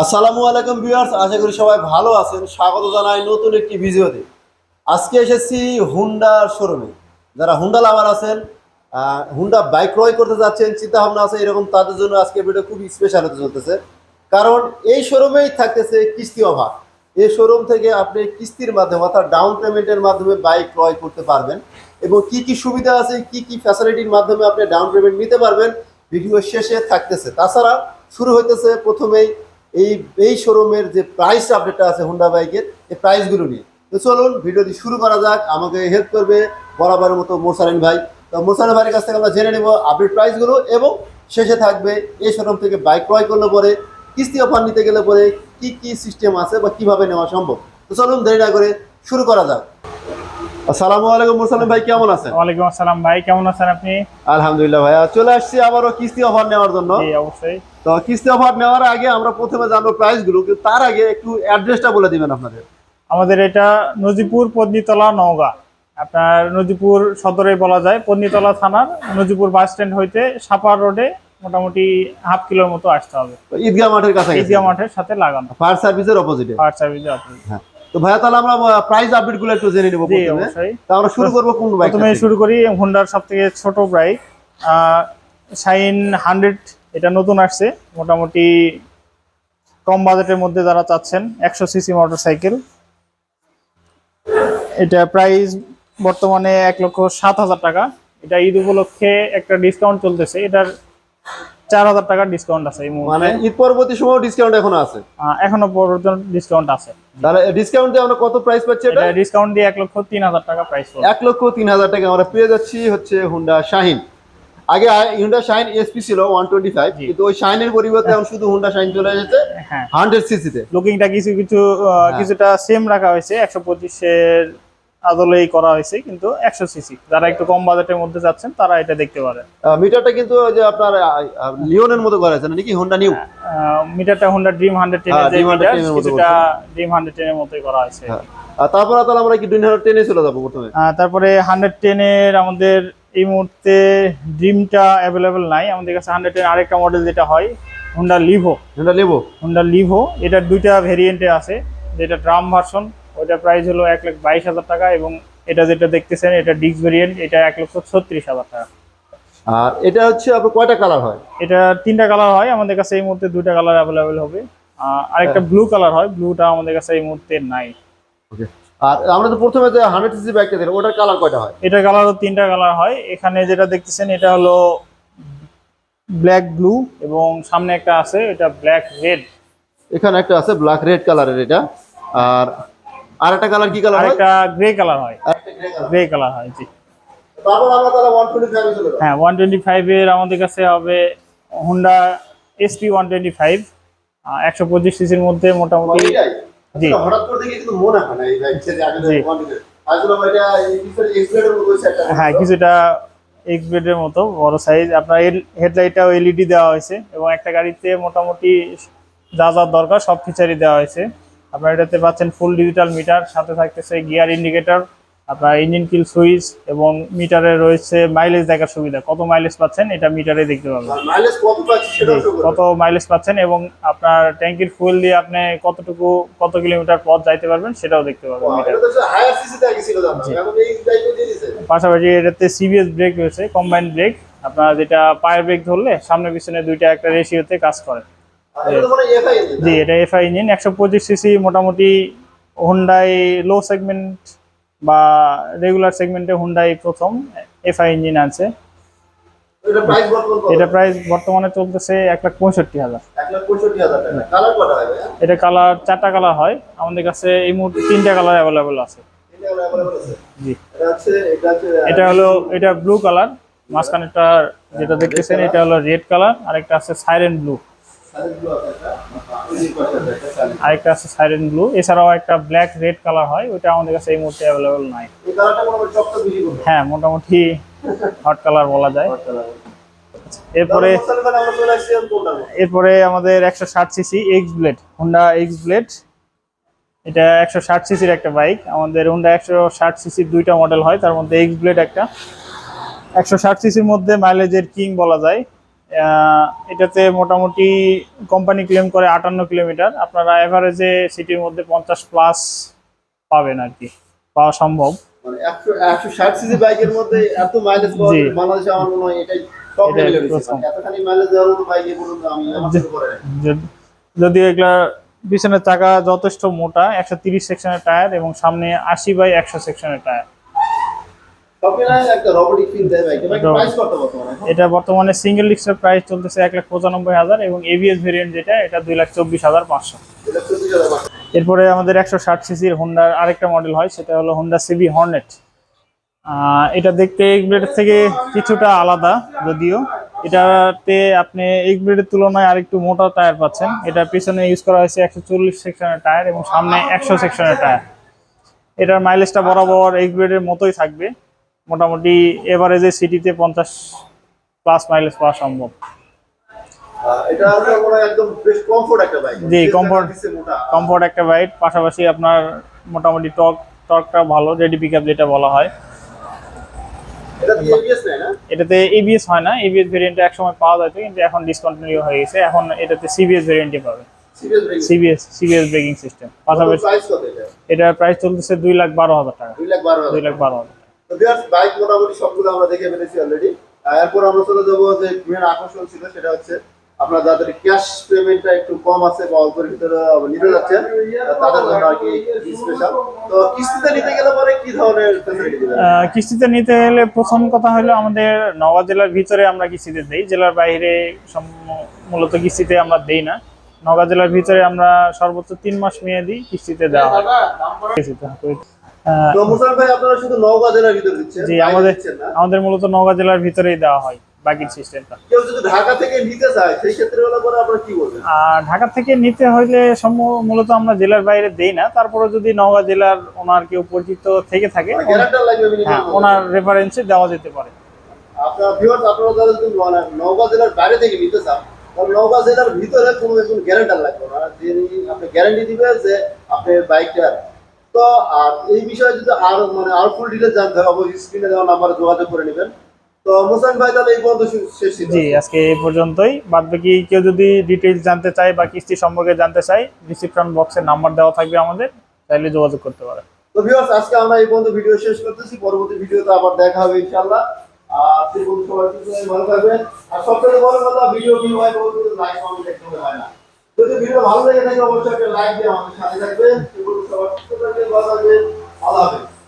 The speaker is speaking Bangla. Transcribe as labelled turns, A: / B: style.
A: আসসালামু আলাইকুম ভিউয়ার্স, আশা করি সবাই ভালো আছেন। স্বাগত জানাই নতুন একটি ভিডিওতে। আজকে এসেছি হুন্ডার শোরুমে। যারা হুন্ডা লাভার আছেন হুন্ডা বাইক ক্রয় করতে যাচ্ছেন চিন্তা ভাবনা আছে, এরকম তাদের জন্য আজকে ভিডিও খুবই স্পেশাল হতে চলতেছে। কারণ এই শোরুমেই থাকতেছে কিস্তি অভাব এই শোরুম থেকে আপনি কিস্তির মাধ্যমে অর্থাৎ ডাউন পেমেন্টের মাধ্যমে বাইক ক্রয় করতে পারবেন এবং কি কি সুবিধা আছে, কি কি ফ্যাসিলিটির মাধ্যমে আপনি ডাউন পেমেন্ট নিতে পারবেন, ভিডিও শেষে থাকতেছে। তাছাড়া শুরু হইতেছে প্রথমেই এই এই শোরুমের যে প্রাইস আপডেটটা আছে হুন্ডা বাইকের এই প্রাইসগুলো নিয়ে। তো চলুন ভিডিওটি শুরু করা যাক। আমাকে হেল্প করবে বরাবরের মতো মোরসালিন ভাই। তো মোরসালিন ভাইয়ের কাছ থেকে আমরা জেনে নেব আপডেট প্রাইসগুলো এবং শেষে থাকবে এই শোরুম থেকে বাইক ক্রয় করলে পরে কিস্তি অফার নিতে গেলে পরে কি কি সিস্টেম আছে বা কীভাবে নেওয়া সম্ভব। তো চলুন দেরি না করে শুরু করা যাক। আসসালামু আলাইকুম মোরসালিন ভাই কেমন আছেন?
B: ওয়ালাইকুম আসসালাম ভাই কেমন আছেন আপনি?
A: আলহামদুলিল্লাহ ভাইয়া চলে আসছি আবারও কিস্তি অফার নেওয়ার জন্য।
B: অবশ্যই।
A: তো কিস্তি অফার নেওয়ার আগে আমরা প্রথমে জানব প্রাইসগুলো কিন্তু তার আগে একটু অ্যাড্রেসটা বলে দিবেন আপনাদের।
B: আমাদের এটা নজিপুর পদ্নীতলা নওগাঁ। আপনার নজিপুর সদরে বলা যায় পদ্নীতলা থানার নজিপুর বাস স্ট্যান্ড হইতে সাপার রোডে মোটামুটি হাফ কিলোর মতো আসতে হবে।
A: ঈদগাহ মাঠের কাছে
B: ঈদগাহ মাঠের সাথে লাগানো।
A: ফায়ার সার্ভিসের অপোজিটে
B: ফায়ার সার্ভিসে আপনি
A: হ্যাঁ। তো ভাইয়া তাহলে আমরা প্রাইস আপডেটগুলো একটু জেনে নেব প্রথমে। তো আমরা শুরু করব কোন বাইক
B: প্রথমে শুরু করি হোন্ডার সব থেকে ছোট বাইক শাইন হান্ড্রেড এটা নতুন আসছে মোটামুটি কম বাজেটের মধ্যে যারা চাচ্ছেন একশো সিসি মোটরসাইকেল। এটা প্রাইস বর্তমানে এক লক্ষ সাত হাজার টাকা। এটা ঈদ উপলক্ষে একটা ডিসকাউন্ট চলতেছে এটার চার হাজার টাকার ডিসকাউন্ট আছে
A: মানে ঈদ পরবর্তী সময় ডিসকাউন্ট এখনও আছে?
B: এখনও পর্যন্ত ডিসকাউন্ট আছে।
A: তাহলে ডিসকাউন্ট দিয়ে আমরা কত প্রাইস পাচ্ছি এটা?
B: ডিসকাউন্ট দিয়ে এক লক্ষ তিন হাজার টাকা প্রাইস
A: এক লক্ষ তিন হাজার টাকা আমরা পেয়ে যাচ্ছি হচ্ছে হুন্ডা শাহিন আগে হুন্ডা শাইন এসপি ছিল ওয়ান টোয়েন্টি ফাইভ। কিন্তু ওই শাইনের পরিবর্তে এখন শুধু হুন্ডা শাইন চলে এসেছে
B: হ্যাঁ।
A: হান্ড্রেড সিসিতে
B: লুকিংটা কিছু কিছু কিছুটা সেম রাখা হয়েছে একশো পঁচিশের আদলেই করা হয়েছে কিন্তু একশো সিসি যারা একটু কম বাজেটের মধ্যে যাচ্ছেন তারা এটা দেখতে পারেন।
A: মিটারটা কিন্তু ওই যে আপনার লিওনের মতো করা আছে নাকি হোন্ডা নিউ
B: মিটারটা হোন্ডা ড্রিম হান্ড্রেড টেন
A: হ্যাঁ, Dream 110 এর মতো
B: কিছুটা ড্রিম হান্ড্রেড টেনের মতোই করা হয়েছে।
A: হ্যাঁ। তারপরে তাহলে আমরা কি দুই হাজার টেনে চলে যাব প্রথমে?
B: তারপরে হান্ড্রেড টেনের আমাদের এই মুহূর্তে ড্রিমটা অ্যাভেলেবেল নাই। আমাদের কাছে হান্ড্রেড টেন আরেকটা মডেল যেটা হয় Honda Livo
A: Honda Livo
B: Honda Livo এটার দুইটা ভেরিয়েন্টে আছে। যেটা ড্রাম ভার্সন ওইটার প্রাইস হলো এক লাখ বাইশ হাজার টাকা এবং এটা যেটা দেখতেছেন এটা ডিক্স ভেরিয়েন্ট এটা এক লক্ষ ছত্রিশ হাজার টাকা।
A: আর এটা হচ্ছে আপনার কয়টা কালার হয়?
B: এটা তিনটা কালার হয় আমাদের কাছে এই মুহূর্তে দুইটা কালার অ্যাভেলেবেল হবে। আরেকটা ব্লু কালার হয় ব্লুটা আমাদের কাছে এই মুহূর্তে নাই।
A: ওকে আর আমরা তো প্রথমে যে হান্ড্রেড সিসি ব্যাগটা দিলাম ওটার কালার কয়টা হয়?
B: এটা কালারও তিনটা কালার হয়। এখানে যেটা দেখতেছেন এটা হলো ব্ল্যাক ব্লু এবং সামনে একটা আছে এটা ব্ল্যাক রেড
A: এখানে একটা আছে ব্ল্যাক রেড কালারের এটা। আর আর একটা কালার কি কালার হয়?
B: আরেকটা গ্রে কালার হয়। গ্রে কালার হয় জি।
A: তারপর আমরা তাহলে ওয়ান টোয়েন্টি ফাইভে চলে যাব।
B: হ্যাঁ ওয়ান টোয়েন্টি ফাইভের আমাদের কাছে হবে Honda SP one twenty five একশো পঁচিশ সিসির মধ্যে মোটামুটি? জি।
A: হঠাৎ করে দেখে কিন্তু মনে হয় না এই বাইক যে আগে
B: হ্যাঁ কিছুটা এক্স বেডের মতো বড় সাইজ আপনার হেডলাইটটাও এলইডি দেওয়া হয়েছে এবং একটা গাড়িতে মোটামুটি যা যা দরকার সব ফিচারই দেওয়া হয়েছে। আপনার এটাতে পাচ্ছেন ফুল ডিজিটাল মিটার সাথে থাকতেছে গিয়ার ইন্ডিকেটর আপনার ইঞ্জিন কিল সুইচ এবং মিটারে রয়েছে মাইলেজ দেখার সুবিধা। কত মাইলেজ পাচ্ছেন? এটা মিটারে দেখতে পাবেন।
A: মাইলেজ কত
B: মাইলেজ পাচ্ছেন এবং আপনার ট্যাঙ্কির ফুয়েল দিয়ে আপনি কতটুকু কত কিলোমিটার পথ যাইতে পারবেন সেটাও দেখতে
A: পাবেন
B: পাশাপাশি এটাতে সিবিএস ব্রেক রয়েছে কম্বাইন্ড ব্রেক আপনার যেটা পায়ের ব্রেক ধরলে সামনে পিছনে দুইটা একটা রেশিওতে কাজ করে। জি এটা এফআই ইঞ্জিন একশো পঁচিশ সিসি মোটামুটি হুন্ডাই লো সেগমেন্ট বা রেগুলার সেগমেন্টে হুন্ডাই প্রথম এফআই ইঞ্জিন আছে
A: এটা প্রাইস বর্তমান
B: চলতেছে এক লাখ পঁয়ষট্টি হাজার। এটা কালার চারটা কালার হয়। আমাদের কাছে এই মুহূর্তে তিনটা কালার অ্যাভেলেবেল আছে। জি।
A: এটা
B: হলো এটা ব্লু কালার মাঝখানেরটা যেটা দেখতেছেন এটা হলো রেড কালার
A: আর একটা আছে সাইরেন ব্লু
B: আরেকটা আছে সাইরেন ব্লু এছাড়াও একটা ব্ল্যাক রেড কালার হয় ওইটা আমাদের কাছে এই মুহূর্তে অ্যাভেলেবেল নাই। হ্যাঁ মোটামুটি হট কালার বলা যায়। এরপরে এরপরে আমাদের একশো ষাট CC X Blade Honda X Blade এটা একশো ষাট সিসির একটা বাইক আমাদের হুন্ডা একশো ষাট সিসির দুইটা মডেল হয় তার মধ্যে এক্স ব্লেড একটা। একশো ষাট সিসির মধ্যে মাইলেজের কিং বলা যায়। এটাতে মোটামুটি কোম্পানি ক্লেম করে আটান্ন কিলোমিটার। আপনারা এভারেজে সিটির মধ্যে পঞ্চাশ প্লাস পাবেন আর কি। পাওয়া সম্ভব।
A: মানে।
B: যদি- এগুলা পিছনের চাকা যথেষ্ট মোটা একশো তিরিশ সেকশনের টায়ার এবং সামনে আশি বাই একশো সেকশনের টায়ার এটা বর্তমানে সিঙ্গেল ডিস্কের প্রাইস চলতেছে এক লাখ পঁচানব্বই হাজার এবং এবিএস ভেরিয়েন্ট যেটা এটা দুই লাখ চব্বিশ হাজার পাঁচশো।
A: এটা।
B: এরপরে আমাদের একশো ষাট সিসির হোন্ডার আরেকটা মডেল হয় সেটা হলো হোন্ডা সিবি হর্নেট এটা দেখতে এই ব্লেডের থেকে কিছুটা আলাদা যদিও। এটাতে আপনি এই ব্লেডের তুলনায় আরেকটু মোটা টায়ার পাচ্ছেন। এটার পিছনে ইউজ করা হয়েছে একশো চল্লিশ সেকশনের টায়ার এবং সামনে একশো সেকশনের টায়ার এটার মাইলেজটা বরাবর এই ব্লেডের মতোই থাকবে। মোটামুটি এভারেজে সিটিতে পঞ্চাশ প্লাস মাইলেজ পাওয়া সম্ভব।
A: কমফোর্ট একটা বাইক
B: জি।
A: মোটা।
B: কমফোর্ট একটা বাইট পাশাপাশি আপনার মোটামুটি টক টর্কটা ভালো রেডি পিক যেটা বলা হয়। এটাতে এবিএস হয় না এবিএস ভেরিয়েন্টে এক সময় পাওয়া যেত কিন্তু এখন ডিসকন্টিনিউ হয়ে গেছে। এখন এটাতে সিবিএস ভেরিয়েন্টই পাবে। সিবিএস সিবিএস ব্রেকিং সিস্টেম পাশাপাশি
A: এটা?
B: এটার প্রাইস চলতেছে দুই লাখ বারো হাজার টাকা।
A: দুই লাখ বারো হাজার
B: দুই লাখ বারো হাজার।
A: তো ভিউয়ার্স বাইক মোটামুটি সবগুলো আমরা দেখে ফেলেছি অলরেডি এরপর আমরা চলে যাব যে মেন আকর্ষণ ছিল সেটা হচ্ছে আপনার যাদের ক্যাশ পেমেন্টটা একটু কম আছে বা অল্পের ভিতরে নিতে যাচ্ছেন তাদের জন্য আর কি স্পেশাল তো কিস্তিতে নিতে গেলে পরে কি ধরনের
B: কিস্তিতে নিতে হলে প্রথম কথা হলো আমাদের নওগাঁ জেলার ভিতরে আমরা কিস্তিতে দেই জেলার বাইরে সম- মূলত কিস্তিতে আমরা দেই না। নওগাঁ জেলার ভিতরে আমরা সর্বোচ্চ তিন মাস মেয়াদি কিস্তিতে দেওয়া হয়। কিস্তিতে। জি আমাদের আমাদের মূলত নওগাঁ জেলার ভিতরেই দেওয়া হয় বাকির সিস্টেমটা।
A: কেউ যদি ঢাকা থেকে নিতে চায় সেই ক্ষেত্রে হলে পরে আপনারা কি বলবেন?
B: আর ঢাকা থেকে নিতে হইলে মূলত আমরা জেলার বাইরে দেই না তারপরে যদি নওগাঁ জেলার ওনার কেউ পরিচিত থেকে থাকে
A: গ্যারান্টার লাগবে
B: হ্যাঁ ওনার রেফারেন্সে দেওয়া যেতে পারে।
A: আপনার ভিউয়ার্স আপনারা যারা যদি নওগাঁ জেলার বাইরে থেকে নিতে চান নওগাঁ জেলার ভিতরে কোনো একজন গ্যারান্টার লাগবে। না যিনি আপনি গ্যারান্টি দিবে যে আপনার বাইকটার তো আর এই বিষয়ে যদি আর মানে আর ফুল ডিটেলস জানতে হবে অবশ্যই স্ক্রিনে দেওয়া নাম্বারে যোগাযোগ করে নেবেন। তো মোসান ভাই তাহলে এই পর্যন্ত শেষ
B: জি আজকে এই পর্যন্তই। বাদ বাকি কেউ যদি ডিটেইলস জানতে চায় বা কিস্তি সম্পর্কে জানতে চায় ডিসক্রিপশন বক্সে নাম্বার দেওয়া থাকবে আমাদের চাইলে যোগাযোগ করতে পারে
A: তো ভিউয়ার্স আজকে আমরা এই পর্যন্ত ভিডিও শেষ করতেছি। পরবর্তী ভিডিওতে আবার দেখা হবে ইনশাআল্লাহ। আর সবাই ভালো থাকবেন। আর সবথেকে বড় কথা ভিডিও ভিউ হয় লাইক কমেন্ট দেখতে হয় না। যদি ভিডিও ভালো লেগে থাকে, অবশ্যই একটা লাইক দিয়ে আমাদের সাথে থাকবেন। সবার সুস্থ থাকবেন, ভালো থাকবেন, আল্লাহ হাফেজ।